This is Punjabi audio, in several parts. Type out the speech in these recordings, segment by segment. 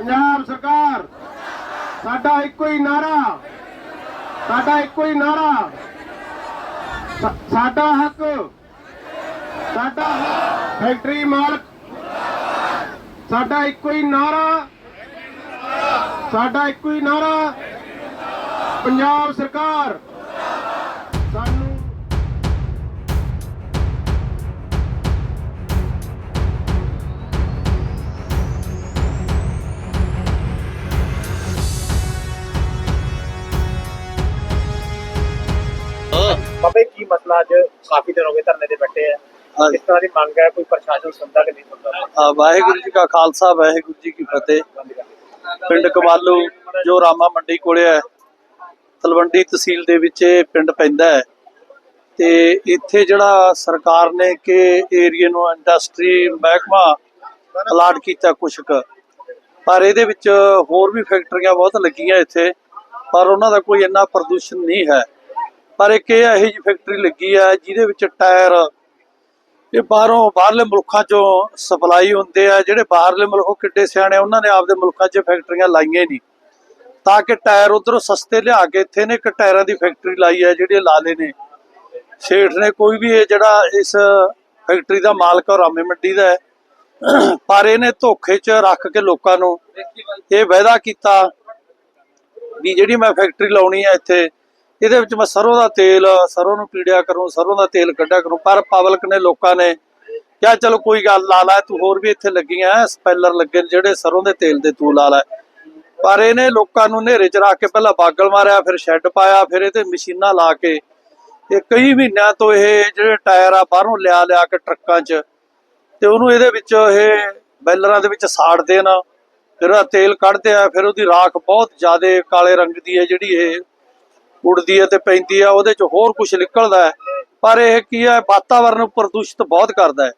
ਪੰਜਾਬ ਸਰਕਾਰ, ਸਾਡਾ ਇੱਕੋ ਹੀ ਨਾਰਾ, ਸਾਡਾ ਇੱਕੋ ਹੀ ਨਾਰਾ ਸਾਡਾ ਹੱਕ, ਸਾਡਾ ਫੈਕਟਰੀ ਮਾਲਕ, ਸਾਡਾ ਇੱਕੋ ਹੀ ਨਾਰਾ, ਸਾਡਾ ਇੱਕੋ ਹੀ ਨਾਰਾ, ਪੰਜਾਬ ਸਰਕਾਰ ਮਸਲਾ ਅੱਜ ਕਾਫੀ ਦਿਨ ਹੋ ਗਏ ਧਰਨੇ ਤੇ ਬੈਠੇ ਆ। ਹਾਂਜੀ। ਇਸ ਤਰ੍ਹਾਂ ਦੀ ਮੰਗ ਹੈ ਕੋਈ ਪ੍ਰਸ਼ਾਸਨ ਸੁਣਦਾ ਕਿ ਨਹੀਂ ਸੁਣਦਾ? ਅ, ਵਾਹਿਗੁਰੂ ਜੀ ਕਾ ਖਾਲਸਾ ਵਾਹਿਗੁਰੂ ਜੀ ਕੀ ਫਤਿਹ। ਪਿੰਡ ਕਮਾਲੂ ਜੋ ਰਾਮਾ ਮੰਡੀ ਕੋਲੇ ਹੈ ਤਲਵੰਡੀ ਤਹਿਸੀਲ ਦੇ ਵਿੱਚ ਇਹ ਪਿੰਡ ਪੈਂਦਾ ਹੈ। ਤੇ ਇੱਥੇ ਜਿਹੜਾ ਸਰਕਾਰ ਨੇ ਕਿ ਏਰੀਆ ਨੂੰ ਇੰਡਸਟਰੀ ਮਹਿਕਮਾ ਅਲਾਟ ਕੀਤਾ ਕੁਛ ਕੁ ਪਰ ਇਹਦੇ ਵਿੱਚ ਹੋਰ ਵੀ ਫੈਕਟਰੀਆਂ ਬਹੁਤ ਲੱਗੀਆਂ ਇੱਥੇ ਪਰ ਉਹਨਾਂ ਦਾ ਕੋਈ ਇੰਨਾ ਪ੍ਰਦੂਸ਼ਣ ਨਹੀਂ ਹੈ। ਪਰ ਇੱਕ ਇਹ ਇਹੋ ਜਿਹੀ ਫੈਕਟਰੀ ਲੱਗੀ ਹੈ ਜਿਹਦੇ ਵਿੱਚ ਟਾਇਰ ਇਹ ਬਾਹਰੋਂ ਬਾਹਰਲੇ ਮੁਲਕਾਂ ਚੋਂ ਸਪਲਾਈ ਹੁੰਦੇ ਆ, ਜਿਹੜੇ ਬਾਹਰਲੇ ਮੁਲਕੋਂ ਕਿੱਡੇ ਸਿਆਣੇ ਉਹਨਾਂ ਨੇ ਆਪਦੇ ਮੁਲਕਾਂ 'ਚ ਫੈਕਟਰੀਆਂ ਲਾਈਆਂ ਨਹੀਂ। ਤਾਂ ਕਿ ਟਾਇਰ ਉਧਰੋਂ ਸਸਤੇ ਲਿਆ ਕੇ ਇੱਥੇ ਨੇ ਇੱਕ ਟਾਇਰਾਂ ਦੀ ਫੈਕਟਰੀ ਲਾਈ ਹੈ ਜਿਹੜੀ ਲਾਲੇ ਨੇ। ਸੇਠ ਨੇ ਕੋਈ ਵੀ ਇਹ ਜਿਹੜਾ ਇਸ ਫੈਕਟਰੀ ਦਾ ਮਾਲਕ ਉਹ ਰਾਮੇ ਮੰਡੀ ਦਾ ਪਰ ਇਹਨੇ ਧੋਖੇ 'ਚ ਰੱਖ ਕੇ ਲੋਕਾਂ ਨੂੰ ਇਹ ਵਾਅਦਾ ਕੀਤਾ ਵੀ ਜਿਹੜੀ ਮੈਂ ਫੈਕਟਰੀ ਲਾਉਣੀ ਆ ਇੱਥੇ ਇਹਦੇ ਵਿੱਚ ਮੈਂ ਸਰੋਂ ਦਾ ਤੇਲ, ਸਰੋਂ ਨੂੰ ਪੀੜਿਆ ਕਰੂੰ, ਸਰੋਂ ਦਾ ਤੇਲ ਕੱਢਿਆ ਕਰੂੰ, ਪਰ ਪਬਲਿਕ ਨੇ ਲੋਕਾਂ ਨੇ ਕਿਹਾ, ਚਲੋ ਕੋਈ ਗੱਲ, ਲਾ ਲੈ, ਤੂੰ ਹੋਰ ਵੀ ਇੱਥੇ ਲੱਗੀਆਂ, ਸਪੈਲਰ ਲੱਗੇ ਨੇ ਜਿਹੜੇ ਸਰੋਂ ਦੇ ਤੇਲ ਦੇ ਤੂੰ ਲਾ ਲੈ। ਪਰ ਇਹਨੇ ਲੋਕਾਂ ਨੂੰ ਹਨੇਰੇ ਚ ਰੱਖ ਕੇ ਪਹਿਲਾਂ ਬਾਗਲ ਮਾਰਿਆ, ਫਿਰ ਸ਼ੈੱਡ ਪਾਇਆ, ਫਿਰ ਇਹ ਮਸ਼ੀਨਾਂ ਲਾ ਕੇ ਇਹ ਕਈ ਮਹੀਨਿਆਂ ਤੋਂ ਇਹ ਜਿਹੜੇ ਟਾਇਰ ਆ, ਬਾਹਰੋਂ ਲਿਆ ਲਿਆ ਕੇ ਟਰੱਕਾਂ 'ਚ ਤੇ ਉਹਨੂੰ ਇਹਦੇ ਵਿੱਚ ਇਹ ਬੈਲਰਾਂ ਦੇ ਵਿੱਚ ਸਾੜਦੇ ਦੇਣ, ਫਿਰ ਉਹਦਾ ਤੇਲ ਕੱਢਦੇ ਆ, ਫਿਰ ਉਹਦੀ ਰਾਖ ਬਹੁਤ ਜ਼ਿਆਦਾ ਕਾਲੇ ਰੰਗ ਦੀ ਹੈ ਜਿਹੜੀ ਇਹ ਉੜਦੀ ਹੈ ਤੇ ਪੈਂਦੀ ਆ ਉਹਦੇ ਚ ਹੋਰ ਕੁਝ ਨਿਕਲਦਾ ਹੈ। ਪਰ ਇਹ ਕੀ ਹੈ, ਵਾਤਾਵਰਨ ਨੂੰ ਪ੍ਰਦੂਸ਼ਿਤ ਬਹੁਤ ਕਰਦਾ ਹੈ।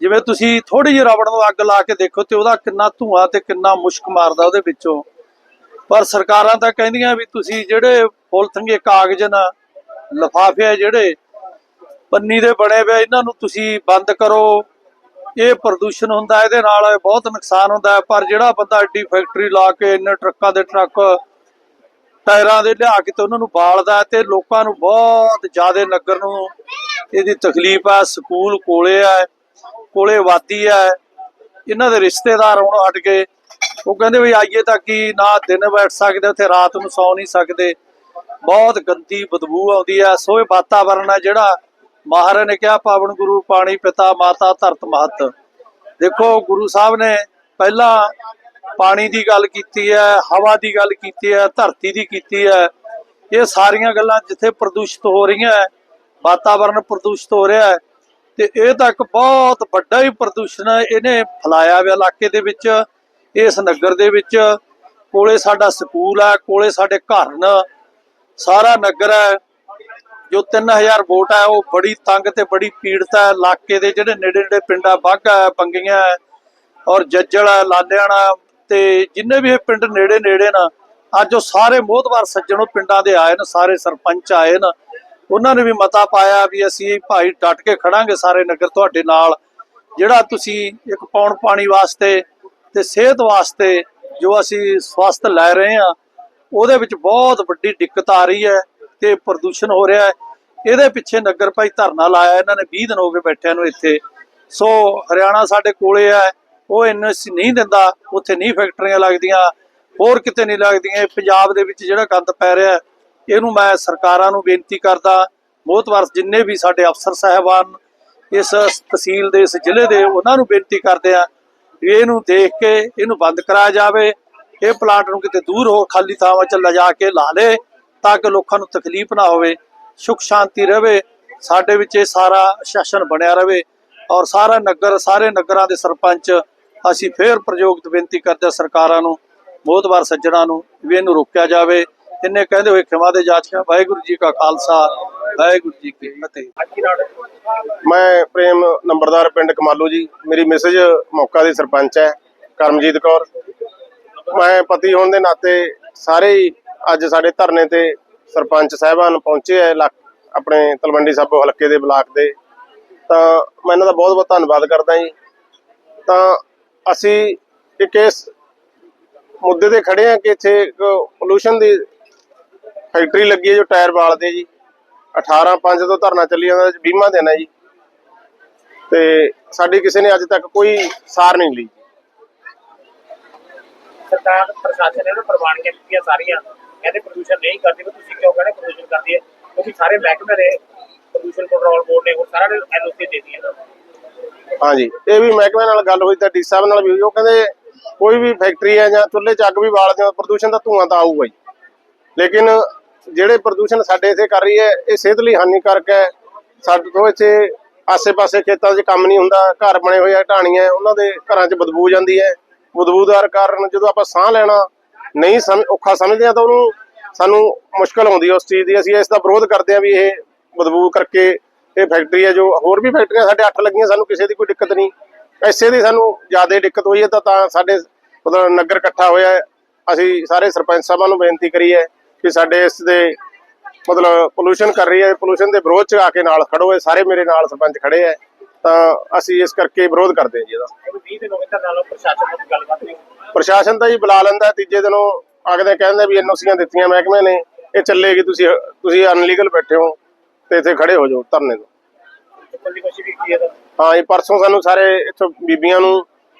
ਜਿਵੇਂ ਤੁਸੀਂ ਥੋੜੀ ਜਿਹੀ ਰਬੜ ਨੂੰ ਅੱਗ ਲਾ ਕੇ ਦੇਖੋ ਤੇ ਉਹਦਾ ਕਿੰਨਾ ਧੂਆਂ ਤੇ ਕਿੰਨਾ ਮੁਸ਼ਕ ਮਾਰਦਾ ਉਹਦੇ ਵਿੱਚੋਂ। ਪਰ ਸਰਕਾਰਾਂ ਤਾਂ ਕਹਿੰਦੀਆਂ ਵੀ ਤੁਸੀਂ ਜਿਹੜੇ ਪੋਲਥੰਗੇ ਕਾਗਜ਼ ਨਾ, ਲਫਾਫੇ ਜਿਹੜੇ, ਪੰਨੀ ਦੇ ਬਣੇ ਵੇ ਇਹਨਾਂ ਨੂੰ ਤੁਸੀਂ ਬੰਦ ਕਰੋ। ਇਹ ਪ੍ਰਦੂਸ਼ਣ ਹੁੰਦਾ, ਇਹਦੇ ਨਾਲ ਬਹੁਤ ਨੁਕਸਾਨ ਹੁੰਦਾ ਹੈ। ਪਰ ਜਿਹੜਾ ਬੰਦਾ ਐਡੀ ਫੈਕਟਰੀ ਲਾ ਕੇ ਇੰਨੇ ਟਰੱਕਾਂ ਦੇ ਟਰੱਕ ਟਾਇਰਾਂ ਦੇ ਲਿਆ ਕੇ ਤੇ ਉਹਨਾਂ ਨੂੰ ਬਾਲਦਾ ਤੇ ਲੋਕਾਂ ਨੂੰ ਬਹੁਤ ਜ਼ਿਆਦਾ ਨਗਰ ਨੂੰ ਇਹਦੀ ਤਕਲੀਫ ਹੈ, ਸਕੂਲ ਕੋਲੇ ਹੈ, ਕੋਲੇ ਵਾਦੀ ਹੈ। ਇਹਨਾਂ ਦੇ ਰਿਸ਼ਤੇਦਾਰ ਹੁਣ ਹਟ ਗਏ। ਉਹ ਕਹਿੰਦੇ ਵੀ ਆਈਏ ਤਾਂ ਕੀ ਨਾ ਦਿਨ ਬੈਠ ਸਕਦੇ, ਉੱਥੇ ਰਾਤ ਨੂੰ ਸੌ ਨਹੀਂ ਸਕਦੇ। ਬਹੁਤ ਗੰਦੀ ਬਦਬੂ ਆਉਂਦੀ ਹੈ। ਸੋ ਇਹ ਵਾਤਾਵਰਣ ਹੈ ਜਿਹੜਾ ਮਹਾਰਾਜ ਨੇ ਕਿਹਾ, ਪਾਵਨ ਗੁਰੂ, ਪਾਣੀ ਪਿਤਾ, ਮਾਤਾ, ਧਰਤ ਮਹਤ। ਦੇਖੋ ਗੁਰੂ ਸਾਹਿਬ ਨੇ ਪਹਿਲਾਂ ਪਾਣੀ ਦੀ ਗੱਲ ਕੀਤੀ ਹੈ, ਹਵਾ ਦੀ ਗੱਲ ਕੀਤੀ ਹੈ, ਧਰਤੀ ਦੀ ਕੀਤੀ ਹੈ। ਇਹ ਸਾਰੀਆਂ ਗੱਲਾਂ ਜਿੱਥੇ ਪ੍ਰਦੂਸ਼ਿਤ ਹੋ ਰਹੀਆਂ ਹੈ ਵਾਤਾਵਰਣ ਪ੍ਰਦੂਸ਼ਿਤ ਹੋ ਰਿਹਾ ਹੈ, ਤੇ ਇਹ ਤਾਂ ਇੱਕ ਬਹੁਤ ਵੱਡਾ ਹੀ ਪ੍ਰਦੂਸ਼ਣ ਇਹਨੇ ਫੈਲਾਇਆ ਹੋਇਆ ਇਲਾਕੇ ਦੇ ਵਿੱਚ, ਇਸ ਨਗਰ ਦੇ ਵਿੱਚ। ਕੋਲੇ ਸਾਡਾ ਸਕੂਲ ਹੈ, ਕੋਲੇ ਸਾਡੇ ਘਰ ਨੇ, ਸਾਰਾ ਨਗਰ ਹੈ। ਜੋ 3000 ਵੋਟ ਹੈ, ਉਹ ਬੜੀ ਤੰਗ ਤੇ ਬੜੀ ਪੀੜਤ ਹੈ, ਇਲਾਕੇ ਦੇ ਜਿਹੜੇ ਨੇੜੇ ਨੇੜੇ ਪਿੰਡਾਂ ਬਾਗਾ ਹੈ, ਬੰਗੀਆਂ ਹੈ, ਔਰ ਜੱਜਲ ਹੈ, ਲਾਲਿਆਣਾ ਤੇ ਜਿੰਨੇ ਵੀ ਇਹ ਪਿੰਡ ਨੇੜੇ ਨੇੜੇ ਨਾ, ਅੱਜ ਉਹ ਸਾਰੇ ਮੋਹਤਵਾਰ ਸੱਜਣੋ ਪਿੰਡਾਂ ਦੇ ਆਏ ਨੇ, ਸਾਰੇ ਸਰਪੰਚ ਆਏ ਨੇ। ਉਹਨਾਂ ਨੇ ਵੀ ਮਤਾ ਪਾਇਆ ਵੀ ਅਸੀਂ ਭਾਈ ਡਟ ਕੇ ਖੜਾਂਗੇ ਸਾਰੇ ਨਗਰ ਤੁਹਾਡੇ ਨਾਲ। ਜਿਹੜਾ ਤੁਸੀਂ ਇੱਕ ਪੌਣ ਪਾਣੀ ਵਾਸਤੇ ਤੇ ਸਿਹਤ ਵਾਸਤੇ ਜੋ ਅਸੀਂ ਸਵਸਥ ਲੈ ਰਹੇ ਹਾਂ, ਉਹਦੇ ਵਿੱਚ ਬਹੁਤ ਵੱਡੀ ਦਿੱਕਤ ਆ ਰਹੀ ਹੈ ਤੇ ਪ੍ਰਦੂਸ਼ਣ ਹੋ ਰਿਹਾ ਹੈ। ਇਹਦੇ ਪਿੱਛੇ ਨਗਰ ਭਾਈ ਧਰਨਾ ਲਾਇਆ, ਇਹਨਾਂ ਨੇ 20 ਦਿਨ ਹੋ ਗਏ ਬੈਠਿਆਂ ਨੂੰ ਇੱਥੇ। ਸੋ ਹਰਿਆਣਾ ਸਾਡੇ ਕੋਲੇ ਹੈ ਉਹ ਐਨਐਸਸੀ ਨਹੀਂ ਦਿੰਦਾ, ਉੱਥੇ ਨਹੀਂ ਫੈਕਟਰੀਆਂ ਲੱਗਦੀਆਂ, ਹੋਰ ਕਿਤੇ ਨਹੀਂ ਲੱਗਦੀਆਂ। ਪੰਜਾਬ ਦੇ ਵਿੱਚ ਜਿਹੜਾ ਗੰਦ ਪੈ ਰਿਹਾ, ਇਹਨੂੰ ਮੈਂ ਸਰਕਾਰਾਂ ਨੂੰ ਬੇਨਤੀ ਕਰਦਾ, ਬਹੁਤ ਵਾਰ ਜਿੰਨੇ ਵੀ ਸਾਡੇ ਅਫਸਰ ਸਾਹਿਬਾਨ ਇਸ ਤਹਿਸੀਲ ਦੇ, ਇਸ ਜ਼ਿਲ੍ਹੇ ਦੇ, ਉਹਨਾਂ ਨੂੰ ਬੇਨਤੀ ਕਰਦੇ ਆ ਵੀ ਇਹਨੂੰ ਦੇਖ ਕੇ, ਇਹਨੂੰ ਬੰਦ ਕਰਾਇਆ ਜਾਵੇ। ਇਹ ਪਲਾਂਟ ਨੂੰ ਕਿਤੇ ਦੂਰ ਹੋ ਖਾਲੀ ਥਾਵਾਂ 'ਚ ਲਿਜਾ ਕੇ ਲਾ ਲੇ, ਤਾਂ ਕਿ ਲੋਕਾਂ ਨੂੰ ਤਕਲੀਫ ਨਾ ਹੋਵੇ, ਸੁਖ ਸ਼ਾਂਤੀ ਰਵੇ, ਸਾਡੇ ਵਿੱਚ ਇਹ ਸਾਰਾ ਸ਼ਾਸਨ ਬਣਿਆ ਰਵੇ ਔਰ ਸਾਰਾ ਨਗਰ, ਸਾਰੇ ਨਗਰਾਂ ਦੇ ਸਰਪੰਚ ਅਸੀਂ ਫੇਰ ਪ੍ਰਯੋਗਤ ਬੇਨਤੀ ਕਰਦੇ ਸਰਕਾਰਾਂ ਨੂੰ ਮੋਹਤਵਾਰ ਸੱਜਣਾ ਨੂੰ ਵੀ ਇਹਨੂੰ ਰੋਕਿਆ ਜਾਵੇ। ਇੰਨੇ ਕਹਿੰਦੇ ਹੋਏ ਖਿਮਾ ਦੇ ਜਾਚੀਆਂ ਵਾਹਿਗੁਰੂ ਜੀ ਕਾ ਖਾਲਸਾ, ਵਾਹਿਗੁਰੂ ਜੀ ਕੀ ਫਤਿਹ। ਮੈਂ ਪ੍ਰੇਮ ਨੰਬਰਦਾਰ ਪਿੰਡ ਕਮਾਲੂ ਜੀ, ਮੇਰੀ ਮਿਸਜ ਮੌਕਾ ਦੀ ਸਰਪੰਚ ਹੈ, ਕਰਮਜੀਤ ਕੌਰ। ਮੈਂ ਪਤੀ ਹੋਣ ਦੇ ਨਾਤੇ ਸਾਰੇ ਹੀ ਅੱਜ ਸਾਡੇ ਧਰਨੇ ਤੇ ਸਰਪੰਚ ਸਾਹਿਬਾਨ ਪਹੁੰਚੇ ਹੈ ਇਲਾਕ- ਆਪਣੇ ਤਲਵੰਡੀ ਸਾਬੋ ਹਲਕੇ ਦੇ ਬਲਾਕ ਦੇ। ਤਾਂ ਮੈਂ ਇਹਨਾਂ ਦਾ ਬਹੁਤ ਬਹੁਤ ਧੰਨਵਾਦ ਕਰਦਾ ਜੀ। ਤਾਂ ਅਸੀਂ ਇੱਕ ਇਸ ਮੁੱਦੇ ਤੇ ਖੜੇ ਆ ਕਿ ਇੱਥੇ ਪੋਲੂਸ਼ਨ ਦੀ ਫੈਕਟਰੀ ਲੱਗੀ ਹੈ ਜੋ ਟਾਇਰ ਬਾਲਦੇ ਜੀ। 18 5 ਤੋਂ ਧਰਨਾ ਚੱਲੀ ਜਾਂਦਾ 20ਵਾਂ ਦਿਨ ਜੀ। ਤੇ ਸਾਡੀ ਕਿਸੇ ਨੇ ਅੱਜ ਤੱਕ ਕੋਈ ਸਾਰ ਨਹੀਂ ਲਈ। ਸਰਕਾਰ ਪ੍ਰਸ਼ਾਸਨ ਨੇ ਉਹਨੂੰ ਪ੍ਰਵਾਨਗੀਆਂ ਦਿੱਤੀਆਂ ਸਾਰੀਆਂ। ਕਹਿੰਦੇ ਪ੍ਰਦੂਸ਼ਣ ਨਹੀਂ ਕਰਦੀ, ਪਰ ਤੁਸੀਂ ਕਿਉਂ ਕਹਿੰਦੇ ਪ੍ਰਦੂਸ਼ਣ ਕਰਦੀ ਹੈ? ਕਿਉਂਕਿ ਸਾਰੇ ਮਹਿਕਮੇ ਨੇ ਪ੍ਰਦੂਸ਼ਣ ਕੰਟਰੋਲ ਬੋਰਡ ਨੇ ਉਹ ਸਾਰਾ ਐਨਓਸੀ ਦੇ ਦਿੱਤੀ ਹੈ। ਹਾਂਜੀ। ਇਹ ਵੀ ਮਹਿਕਮੇ ਨਾਲ ਗੱਲ ਹੋਈ, ਤਾਂ ਡੀ ਸਾਹਿਬ ਨਾਲ ਵੀ ਹੋਈ। ਉਹ ਕਹਿੰਦੇ ਕੋਈ ਵੀ ਫੈਕਟਰੀ ਹੈ ਜਾਂ ਚੁੱਲ੍ਹੇ 'ਚ ਅੱਗ ਵੀ ਬਾਲਦੇ ਹੋ ਪ੍ਰਦੂਸ਼ਣ ਦਾ ਧੂਆਂ ਤਾਂ ਆਊਗਾ ਹੀ। ਲੇਕਿਨ ਜਿਹੜੇ ਪ੍ਰਦੂਸ਼ਣ ਸਾਡੇ ਇੱਥੇ ਕਰ ਰਹੀ ਹੈ, ਇਹ ਸਿਹਤ ਲਈ ਹਾਨੀਕਾਰਕ ਹੈ। ਸਾਡੇ ਤੋਂ ਇੱਥੇ ਆਸੇ-ਪਾਸੇ ਖੇਤਾਂ 'ਚ ਕੰਮ ਨਹੀਂ ਹੁੰਦਾ, ਘਰ ਬਣੇ ਹੋਏ ਆ, ਢਾਣੀਆਂ, ਉਹਨਾਂ ਦੇ ਘਰਾਂ 'ਚ ਬਦਬੂ ਜਾਂਦੀ ਹੈ। ਬਦਬੂਦਾਰ ਕਾਰਨ ਜਦੋਂ ਆਪਾਂ ਸਾਹ ਲੈਣਾ ਨਹੀਂ ਔਖਾ ਸਮਝਦੇ ਆ ਤਾਂ ਉਹਨੂੰ ਸਾਨੂੰ ਮੁਸ਼ਕਲ ਆਉਂਦੀ ਉਸ ਚੀਜ਼ ਦੀ। ਅਸੀਂ ਇਸ ਦਾ ਵਿਰੋਧ ਕਰਦੇ ਆ ਵੀ ਇਹ ਬਦਬੂ ਕਰਕੇ ਇਹ ਫੈਕਟਰੀ ਹੈ ਜੋ ਹੋਰ ਵੀ ਫੈਕਟਰੀਆਂ ਸਾਡੇ ਅੱਠ ਲੱਗੀਆਂ ਸਾਨੂੰ ਕਿਸੇ ਦੀ ਕੋਈ ਦਿੱਕਤ ਨਹੀਂ। ਐਸੇ ਦੀ ਸਾਨੂੰ ਜ਼ਿਆਦਾ ਦਿੱਕਤ ਹੋਈ ਹੈ ਤਾਂ ਤਾਂ ਸਾਡੇ ਮਤਲਬ ਨਗਰ ਇਕੱਠਾ ਹੋਇਆ ਹੈ। ਅਸੀਂ ਸਾਰੇ ਸਰਪੰਚ ਸਾਹਿਬਾਂ ਨੂੰ ਬੇਨਤੀ ਕਰੀ ਹੈ ਕਿ ਸਾਡੇ ਇਸ ਦੇ ਮਤਲਬ ਪੋਲੂਸ਼ਨ ਕਰ ਰਹੀ ਹੈ। ਪੋਲੂਸ਼ਨ ਦੇ ਵਿਰੋਧ ਚ ਆ ਕੇ ਨਾਲ ਖੜੋ ਇਹ ਸਾਰੇ ਮੇਰੇ ਨਾਲ ਸਰਪੰਚ ਖੜੇ ਹੈ। ਤਾਂ ਅਸੀਂ ਇਸ ਕਰਕੇ ਵਿਰੋਧ ਕਰਦੇ ਹਾਂ ਜੀ ਇਹਦਾ। ਉਹ 20 ਦਿਨ ਹੋ ਗਏ ਤਾਂ ਨਾਲ ਪ੍ਰਸ਼ਾਸਨ ਨਾਲ ਗੱਲਬਾਤ ਨਹੀਂ ਹੋਈ। ਪ੍ਰਸ਼ਾਸਨ ਤਾਂ ਜੀ ਬੁਲਾ ਲੈਂਦਾ ਤੀਜੇ ਦਿਨੋਂ ਆਖਦੇ ਕਹਿੰਦੇ ਵੀ ਐਨਓਸੀਆਂ ਦਿੱਤੀਆਂ ਮਹਿਕਮੇ ਨੇ। ਇਹ ਚੱਲੇਗੀ ਤੁਸੀਂ ਤੁਸੀਂ ਅਨਲੀਗਲ ਬੈਠੇ ਹੋ। ਤੇ ਇੱਥੇ ਖੜੇ ਹੋ ਜਾਓ ਧਰਨੇ ਤੋਂ। ਹੈ ਤਾਂ ਹਾਂ ਜੀ ਪਰਸੋਂ ਸਾਨੂੰ ਸਾਰੇ ਇੱਥੋਂ ਬੀਬੀਆਂ ਨੂੰ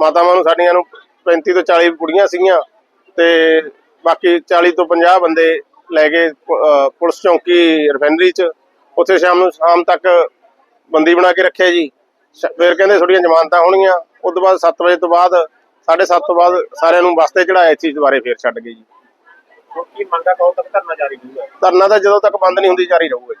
ਮਾਤਾਵਾਂ ਨੂੰ ਸਾਡੀਆਂ ਨੂੰ 35 ਤੋਂ 40 ਕੁੜੀਆਂ ਸੀਗੀਆਂ ਤੇ ਬਾਕੀ 40 ਤੋਂ 50 ਬੰਦੇ ਲੈ ਅਹ ਪੁਲਿਸ ਚੌਂਕੀ ਰਿਫਾਈਨਰੀ ਚ ਉੱਥੇ ਸ਼ਾਮ ਨੂੰ ਸ਼ਾਮ ਤੱਕ ਬੰਦੀ ਬਣਾ ਕੇ ਰੱਖਿਆ ਜੀ। ਸ਼- ਫਿਰ ਕਹਿੰਦੇ ਥੋੜੀਆਂ ਜ਼ਮਾਨਤਾਂ ਹੋਣਗੀਆਂ। ਉਸ ਤੋਂ ਬਾਅਦ 7 ਵਜੇ ਤੋਂ ਬਾਅਦ 7:30 ਤੋਂ ਬਾਅਦ ਸਾਰਿਆਂ ਨੂੰ ਬੱਸ ਤੇ ਚੜਾਇਆ ਇੱਥੇ ਦੁਬਾਰੇ ਫੇਰ ਛੱਡ ਗਏ ਜੀ। ਕੀ ਮੰਗਾ ਕਹੋ ਤੱਕ ਧਰਨਾ ਜਾਰੀ ਰਹੂਗਾ ਧਰਨਾ ਤਾਂ ਜਦੋਂ ਤੱਕ ਬੰਦ ਨਹੀਂ ਹੁੰਦੀ ਜਾਰੀ ਰਹੂਗਾ ਜੀ।